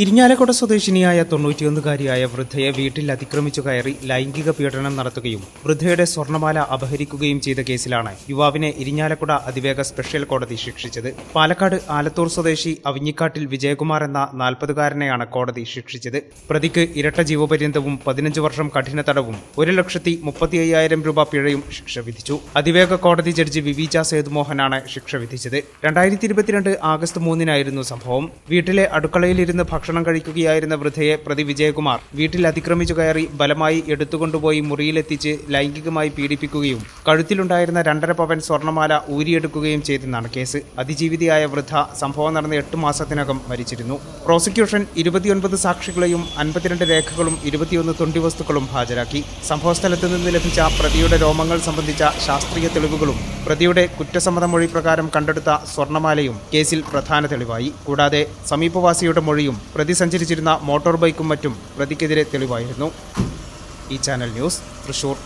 ഇരിഞ്ഞാലക്കുട സ്വദേശിനിയായ തൊണ്ണൂറ്റിയൊന്നുകാരിയായ വൃദ്ധയെ വീട്ടിൽ അതിക്രമിച്ചു കയറി ലൈംഗിക പീഡനം നടത്തുകയും വൃദ്ധയുടെ സ്വർണമാല അപഹരിക്കുകയും ചെയ്ത കേസിലാണ് യുവാവിനെ ഇരിഞ്ഞാലക്കുട അതിവേഗ സ്പെഷ്യൽ കോടതി ശിക്ഷിച്ചത്. പാലക്കാട് ആലത്തൂർ സ്വദേശി അവിഞ്ഞിക്കാട്ടിൽ വിജയകുമാർ എന്ന നാൽപ്പതുകാരനെയാണ് കോടതി ശിക്ഷിച്ചത്. പ്രതിക്ക് ഇരട്ട ജീവപര്യന്തവും പതിനഞ്ച് വർഷം കഠിന തടവും ഒരു ലക്ഷത്തി മുപ്പത്തി അയ്യായിരം രൂപ പിഴയും ശിക്ഷ വിധിച്ചു. അതിവേഗ കോടതി ജഡ്ജി വിവിച സേതുമോഹനാണ് ശിക്ഷ വിധിച്ചത്. രണ്ടായിരത്തി ഇരുപത്തിരണ്ട് ആഗസ്റ്റ് മൂന്നിനായിരുന്നു സംഭവം. വീട്ടിലെ അടുക്കളയിലിരുന്ന് ഭക്ഷണം കഴിക്കുകയായിരുന്ന വൃദ്ധയെ പ്രതി വിജയകുമാർ വീട്ടിൽ അതിക്രമിച്ചു കയറി ബലമായി എടുത്തുകൊണ്ടുപോയി മുറിയിലെത്തിച്ച് ലൈംഗികമായി പീഡിപ്പിക്കുകയും കഴുത്തിലുണ്ടായിരുന്ന രണ്ടര പവൻ സ്വർണമാല ഊരിയെടുക്കുകയും ചെയ്തെന്നാണ് കേസ്. അതിജീവിതയായ വൃദ്ധ സംഭവം നടന്ന എട്ട് മാസത്തിനകം മരിച്ചിരുന്നു. പ്രോസിക്യൂഷൻ ഇരുപത്തിയൊൻപത് സാക്ഷികളെയും അൻപത്തിരണ്ട് രേഖകളും ഇരുപത്തിയൊന്ന് തൊണ്ടിവസ്തുക്കളും ഹാജരാക്കി. സംഭവസ്ഥലത്ത് നിന്ന് ലഭിച്ച പ്രതിയുടെ രോമങ്ങൾ സംബന്ധിച്ച ശാസ്ത്രീയ തെളിവുകളും പ്രതിയുടെ കുറ്റസമ്മത മൊഴി പ്രകാരം കണ്ടെടുത്ത സ്വർണമാലയും കേസിൽ പ്രധാന തെളിവായി. കൂടാതെ സമീപവാസിയുടെ മൊഴിയും പ്രതി സഞ്ചരിച്ചിരുന്ന മോട്ടോർ ബൈക്കും മറ്റും പ്രതിക്കെതിരെ തെളിവായിരുന്നു. ഈ ചാനൽ ന്യൂസ് തൃശൂർ.